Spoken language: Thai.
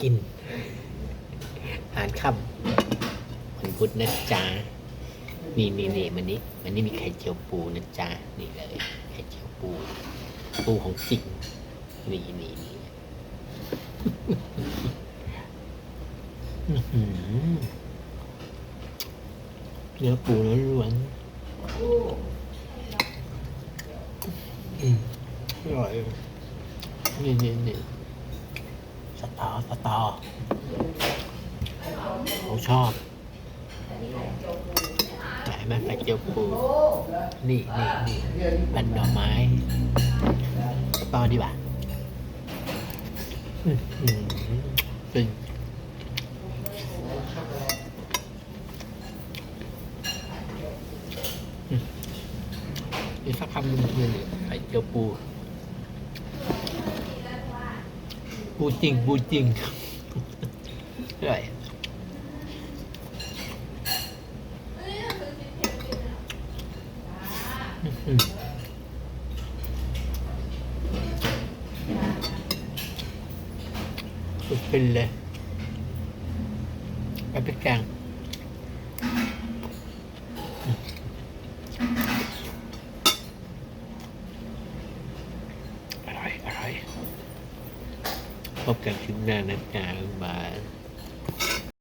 กินอาหารค่ำวันพุธนะจ๊ะนี่นี่นี่มันนี้มันนี้มีไข่เจียวปูนะจ๊ะนี่เลยไข่เจียวปู ปูของจริงนี่นี่นี่อื้อหือเนื้อปูล้วนๆอืมอร่อยนี่นี่นี่ สตอสตอเขาชอบไหนไหมไข่เจียวปูนี่นี่นี่พันหน่อกไม้สตอดีกว่าอื้อหือเป็นอีกสักคำหนึ่งคือเลยไข่เจียวปู ปูจริงปูจริงอร่อยสุดเป็นเลยไปไปแกงอร่อยอร่อย พบกันคลิปหน้านะจ๊ะบาย